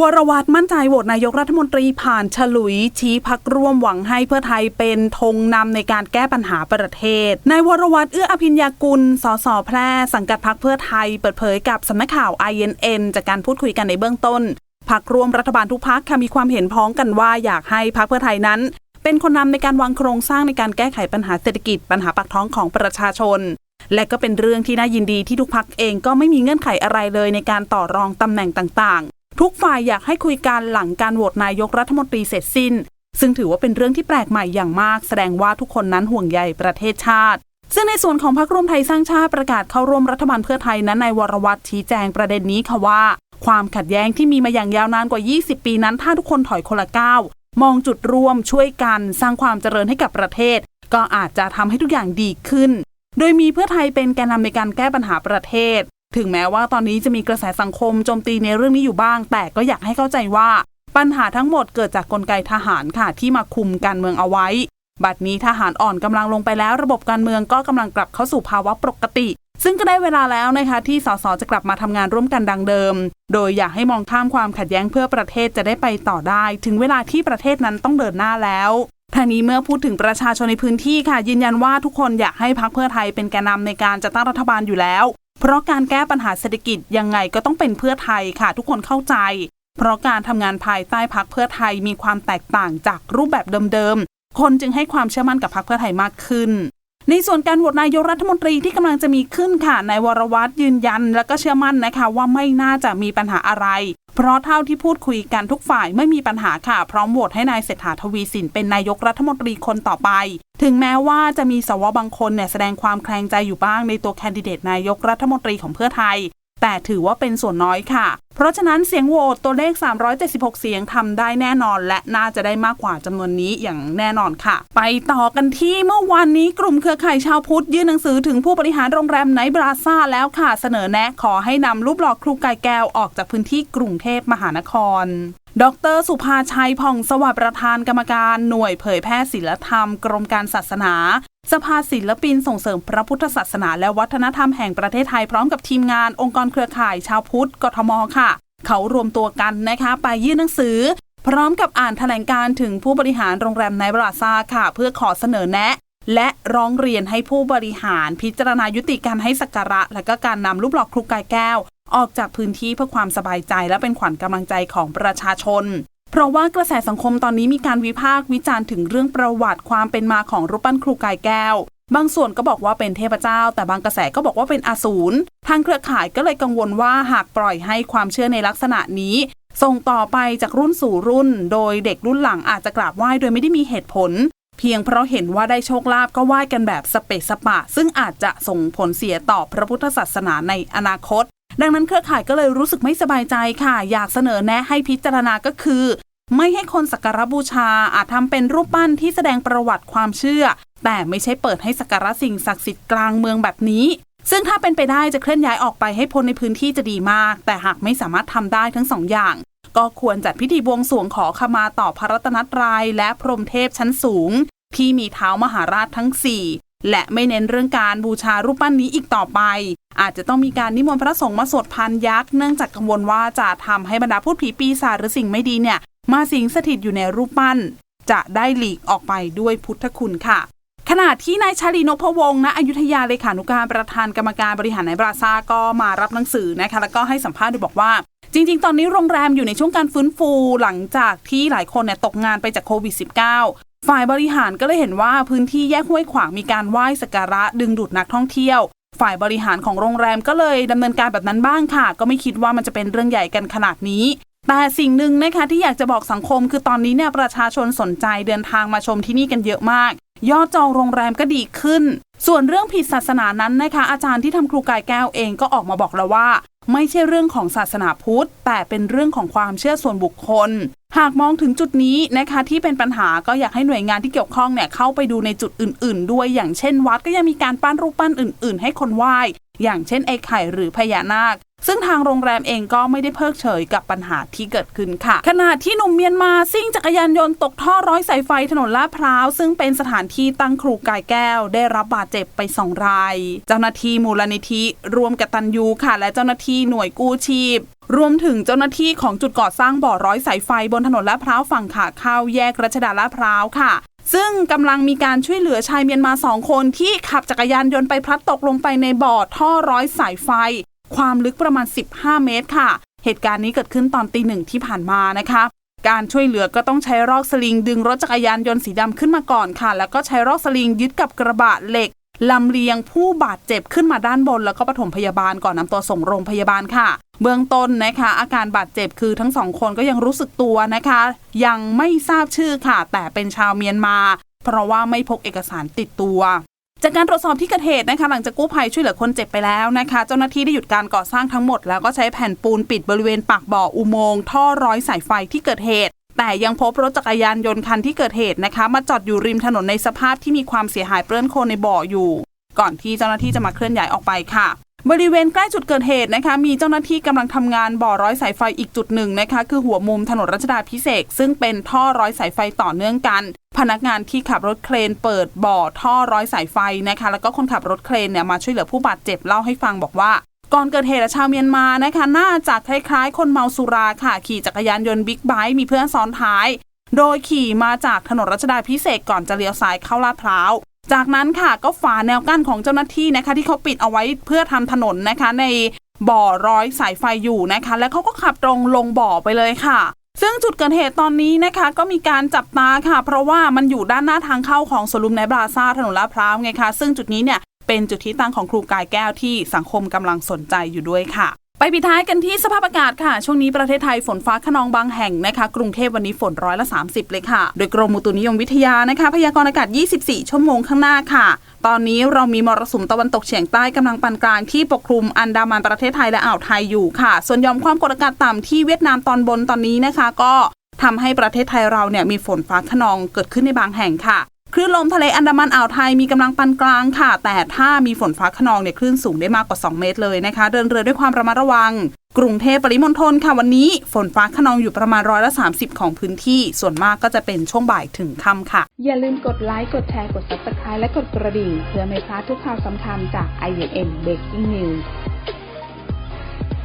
วรวัตรมั่นใจโหวตนายกรัฐมนตรีผ่านฉลุย ชี้พักร่วมหวังให้เพื่อไทยเป็นธงนำในการแก้ปัญหาประเทศนายวรวัตรเอื้ออภิญญากุลสสแพร่สังกัดพักเพื่อไทยเปิดเผยกับสำนักข่าว INN จากการพูดคุยกันในเบื้องต้นพักร่วมรัฐบาลทุกพักค่ะมีความเห็นพ้องกันว่าอยากให้พักเพื่อไทยนั้น เป็นคนนำในการวางโครงสร้างในการแก้ไขปัญหาเศรษฐกิจปัญหาปากท้องของประชาชน และก็เป็นเรื่องที่น่ายินดีที่ทุกพักเองก็ไม่มีเงื่อนไขอะไรเลยในการต่อรองตำแหน่งต่าง ทุกฝ่ายอยากให้คุยกันหลังการโหวตนายกรัฐมนตรีเสร็จสิ้น ซึ่งถือว่าเป็นเรื่องที่แปลกใหม่อย่างมาก แสดงว่าทุกคนนั้นห่วงใยประเทศชาติ ซึ่งในส่วนของพรรคร่วมไทยสร้างชาติประกาศเข้าร่วมรัฐบาลเพื่อไทยนั้นในวรวัตรชี้แจงประเด็นนี้ค่ะว่า ความขัดแย้งที่มีมาอย่างยาวนานกว่า 20 ปีนั้น ถ้าทุกคนถอยคนละก้าวมองจุดร่วมช่วยกันสร้างความเจริญให้กับประเทศ ก็อาจจะทำให้ทุกอย่างดีขึ้น โดยมีเพื่อไทยเป็นแกนนำในการแก้ปัญหาประเทศ ถึงแม้ว่าตอนนี้จะมีกระแสสังคมโจมตีในเรื่องนี้อยู่บ้าง แต่ก็อยากให้เข้าใจว่า ปัญหาทั้งหมดเกิดจากกลไกทหารค่ะที่มาคุมการเมืองเอาไว้ บัดนี้ทหารอ่อนกำลังลงไปแล้ว ระบบการเมืองก็กำลังกลับเข้าสู่ภาวะปกติ ซึ่งก็ได้เวลาแล้วนะคะที่สสจะกลับมาทำงานร่วมกันดังเดิม โดยอยากให้มองข้ามความขัดแย้งเพื่อประเทศจะได้ไปต่อได้ ถึงเวลาที่ประเทศนั้นต้องเดินหน้าแล้วทางนี้เมื่อพูดถึงประชาชนในพื้นที่ค่ะยืนยันว่าทุกคนอยากให้พักเพื่อไทยเป็นแกนนาในการจัดตั้งรัฐบาลอยู่แล้ว เพราะการแก้ปัญหาเศรษฐกิจยังไงก็ต้องเป็นเพื่อไทยค่ะ ทุกคนเข้าใจ เพราะการทำงานภายใต้พักเพื่อไทยมีความแตกต่างจากรูปแบบเดิมๆ คนจึงให้ความเชื่อมั่นกับพักเพื่อไทยมากขึ้น ในส่วนการโหวตนายกรัฐมนตรีที่กำลังจะมีขึ้นค่ะนายวรวัตรยืนยัน และก็เชื่อมั่นนะคะว่าไม่น่าจะมีปัญหาอะไร เพราะเท่าที่พูดคุยกันทุกฝ่ายไม่มีปัญหาค่ะ พร้อมโหวตให้นายเศรษฐาทวีสินเป็นนายกรัฐมนตรีคนต่อไป ถึงแม้ว่าจะมีสวบางคนเนี่ยแสดงความแคลงใจอยู่บ้างในตัวแคนดิเดตนายกรัฐมนตรีของเพื่อไทย แต่ถือว่าเป็นส่วนน้อยค่ะ เพราะฉะนั้นเสียงโหวตตัวเลข 376 เสียงทำได้แน่นอน และน่าจะได้มากกว่าจำนวนนี้อย่างแน่นอนค่ะ ไปต่อกันที่เมื่อวานนี้กลุ่มเครือข่ายชาวพุทธยื่นหนังสือถึงผู้บริหารโรงแรมไนท์บราซ่าแล้วค่ะ เสนอแนะขอให้นำรูปหล่อครูกายแก้วออกจากพื้นที่กรุงเทพมหานครดรสุภาชัยผ่องสวัสดิ์ประธานกรรมการหน่วยเผยแพร่ศิลธรรม กรมการศาสนา สภาศิลปินส่งเสริมพระพุทธศาสนาและวัฒนธรรมแห่งประเทศไทยพร้อมกับทีมงานองค์กรเครือข่ายชาวพุทธกทมค่ะ เขารวมตัวกันนะคะ ไปยื่นหนังสือ พร้อมกับอ่านแถลงการถึงผู้บริหารโรงแรมไนบราซาค่ะ เพื่อขอเสนอแนะ และร้องเรียนให้ผู้บริหาร พิจารณายุติการให้สักการะ และก็การนำรูปหล่อครูกายแก้ว ออกจากพื้นที่เพื่อความสบายใจ และเป็นขวัญกำลังใจของประชาชน เพราะว่ากระแสสังคมตอนนี้มีการวิพากษ์วิจารณ์ถึงเรื่องประวัติความเป็นมาของรูปปั้นครูกายแก้ว บางส่วนก็บอกว่าเป็นเทพเจ้า แต่บางกระแสก็บอกว่าเป็นอสูรทางเครือข่ายก็เลยกังวลว่าหากปล่อยให้ความเชื่อในลักษณะนี้ ส่งต่อไปจากรุ่นสู่รุ่น โดยเด็กรุ่นหลังอาจจะกราบไหว้โดยไม่ได้มีเหตุผล เพียงเพราะเห็นว่าได้โชคลาภก็ไหว้กันแบบสเปะสปะ ซึ่งอาจจะส่งผลเสียต่อพระพุทธศาสนาในอนาคตดังนั้นเครือข่ายก็เลยรู้สึกไม่สบายใจค่ะ อยากเสนอแนะให้พิจารณาก็คือ ไม่ให้คนสักการบูชาอาจทำเป็นรูปปั้นที่แสดงประวัติความเชื่อ แต่ไม่ใช่เปิดให้สักการะสิ่งศักดิ์สิทธิ์กลางเมืองแบบนี้ ซึ่งถ้าเป็นไปได้จะเคลื่อนย้ายออกไปให้พ้นในพื้นที่จะดีมาก แต่หากไม่สามารถทำได้ทั้งสองอย่าง ก็ควรจัดพิธีบวงสรวงขอขมาต่อพระรัตนตรัยและพรหมเทพชั้นสูง ที่มีเท้ามหาราชทั้ง4และไม่เน้นเรื่องการบูชารูปปั้นนี้อีกต่อไป อาจจะต้องมีการนิมนต์พระสงฆ์มาสวดพานยักษ์เนื่องจากกังวลว่าจะทำให้บรรดาพูดผีปีศาจหรือสิ่งไม่ดีเนี่ย มาสิงสถิตอยู่ในรูปปั้น จะได้หลีกออกไปด้วยพุทธคุณค่ะ ขณะที่นายชาลีนพวงศ์ณอยุธยาเลขานุการประธานกรรมการบริหารในบราซาก็มารับหนังสือนะคะแล้วก็ให้สัมภาษณ์โดยบอกว่า จริง ๆ ตอนนี้โรงแรมอยู่ในช่วงการฟื้นฟูหลังจากที่หลายคนเนี่ยตกงานไปจากโควิด -19 ฝ่ายบริหารก็เลยเห็นว่าพื้นที่แยกห้วยขวางมีการไหว้สักการะดึงดูดนักท่องเที่ยวฝ่ายบริหารของโรงแรมก็เลยดำเนินการแบบนั้นบ้างค่ะ ก็ไม่คิดว่ามันจะเป็นเรื่องใหญ่กันขนาดนี้ แต่สิ่งหนึ่งนะคะที่อยากจะบอกสังคม คือตอนนี้เนี่ยประชาชนสนใจเดินทางมาชมที่นี่กันเยอะมาก ยอดจองโรงแรมก็ดีขึ้น ส่วนเรื่องผิดศาสนานั้นนะคะ อาจารย์ที่ทำครูกายแก้วเองก็ออกมาบอกแล้วว่า ไม่ใช่เรื่องของศาสนาพุทธ แต่เป็นเรื่องของความเชื่อส่วนบุคคล หากมองถึงจุดนี้นะคะที่เป็นปัญหาก็อยากให้หน่วยงานที่เกี่ยวข้องเนี่ยเข้าไปดูในจุดอื่น ๆ ด้วยอย่างเช่น วัดก็ยังมีการปั้นรูปปั้นอื่น ๆ ให้คนไหว้อย่างเช่นไอ้ไข่หรือพญานาค ซึ่งทางโรงแรมเองก็ไม่ได้เพิกเฉยกับปัญหาที่เกิดขึ้นค่ะ ขณะที่หนุ่มเมียนมาซิ่งจักรยานยนต์ตกท่อร้อยสายไฟถนนลาดพร้าว ซึ่งเป็นสถานที่ตั้งครูกายแก้ว ได้รับบาดเจ็บไปสองราย เจ้าหน้าที่มูลนิธิรวมกตัญญูค่ะ และเจ้าหน้าที่หน่วยกู้ชีพรวมถึงเจ้าหน้าที่ของจุดก่อสร้างบ่อร้อยสายไฟบนถนนลาดพร้าวฝั่งขาเข้าแยกรัชดาลาดพร้าวค่ะ ซึ่งกำลังมีการช่วยเหลือชายเมียนมาสองคนที่ขับจักรยานยนต์ไปพลัดตกลงไปในบ่อท่อร้อยสายไฟ ความลึกประมาณ 15 เมตรค่ะ เหตุการณ์นี้เกิดขึ้นตอนตีหนึ่งที่ผ่านมานะคะการช่วยเหลือก็ต้องใช้รอกสลิง ดึงรถจักรยานยนต์สีดำขึ้นมาก่อนค่ะ แล้วก็ใช้รอกสลิงยึดกับกระบะเหล็กลำเลียงผู้บาดเจ็บขึ้นมาด้านบน แล้วก็ปฐมพยาบาลก่อนนำตัวส่งโรงพยาบาลค่ะ เบื้องต้นนะคะ อาการบาดเจ็บคือทั้งสองคนก็ยังรู้สึกตัวนะคะ ยังไม่ทราบชื่อค่ะ แต่เป็นชาวเมียนมา เพราะว่าไม่พกเอกสารติดตัว จากการตรวจสอบที่เกิดเหตุนะคะ หลังจากกู้ภัยช่วยเหลือคนเจ็บไปแล้วนะคะ เจ้าหน้าที่ได้หยุดการก่อสร้างทั้งหมด แล้วก็ใช้แผ่นปูนปิดบริเวณปากบ่ออุโมงค์ท่อร้อยสายไฟที่เกิดเหตุ แต่ยังพบรถจักรยานยนต์คันที่เกิดเหตุนะคะ มาจอดอยู่ริมถนนในสภาพที่มีความเสียหายเปื้อนโคลนในบ่ออยู่ ก่อนที่เจ้าหน้าที่จะมาเคลื่อนย้ายออกไปค่ะบริเวณใกล้จุดเกิดเหตุนะคะมีเจ้าหน้าที่กำลังทำงานบ่อร้อยสายไฟอีกจุดหนึ่งนะคะคือหัวมุมถนนรัชดาพิเศษกซึ่งเป็นท่อร้อยสายไฟต่อเนื่องกัน พนักงานที่ขับรถเครนเปิดบ่อท่อร้อยสายไฟนะคะ แล้วก็คนขับรถเครนเนี่ยมาช่วยเหลือผู้บาดเจ็บเล่าให้ฟังบอกว่าก่อนเกิดเหตุชาวเมียนมานะคะ น่าจะคล้ายๆ คนเมาสุราค่ะ ขี่จักรยานยนต์บิ๊กไบค์มีเพื่อนซ้อนท้าย โดยขี่มาจากถนนรัชดาพิเศษก่อนจะเลี้ยวซ้ายเข้าลาดพร้าว จากนั้นค่ะก็ฝ่าแนวกั้นของเจ้าหน้าที่นะคะ ที่เขาปิดเอาไว้เพื่อทำถนนนะคะ ในบ่อร้อยสายไฟอยู่นะคะ แล้วเขาก็ขับตรงลงบ่อไปเลยค่ะ ซึ่งจุดเกิดเหตุตอนนี้นะคะก็มีการจับตาค่ะ เพราะว่ามันอยู่ด้านหน้าทางเข้าของสวนลุมในบราซาถนนลาดพร้าวไงคะซึ่งจุดนี้เนี่ยเป็นจุดที่ตั้งของครูกายแก้วที่สังคมกำลังสนใจอยู่ด้วยค่ะ ไปปิดท้ายกันที่สภาพอากาศค่ะ ช่วงนี้ประเทศไทยฝนฟ้าขนองบางแห่งนะคะ กรุงเทพวันนี้ฝนร้อยละ 30 เลยค่ะ โดยกรมอุตุนิยมวิทยานะคะ พยากรณ์อากาศ 24 ชั่วโมงข้างหน้าค่ะ ตอนนี้เรามีมรสุมตะวันตกเฉียงใต้กำลังปานกลางที่ปกคลุมอันดามันประเทศไทยและอ่าวไทยอยู่ค่ะ ส่วนยอมความกดอากาศต่ำที่เวียดนามตอนบนตอนนี้นะคะ ก็ทำให้ประเทศไทยเราเนี่ยมีฝนฟ้าขนองเกิดขึ้นในบางแห่งค่ะ คลื่นลมทะเลอันดามันอ่าวไทยมีกำลังปานกลางค่ะ แต่ถ้ามีฝนฟ้าขนองเนี่ยคลื่นสูงได้มากกว่า 2 เมตรเลยนะคะ เดินเรือด้วยความระมัดระวัง กรุงเทพปริมณฑลค่ะวันนี้ ฝนฟ้าขนองอยู่ประมาณร้อยละ 30 ของพื้นที่ ส่วนมากก็จะเป็นช่วงบ่ายถึงค่ำค่ะ อย่าลืมกดไลค์ กดแชร์ กด Subscribe และกดกระดิ่งเพื่อไม่พลาดทุกข่าวสำคัญจาก INN Breaking News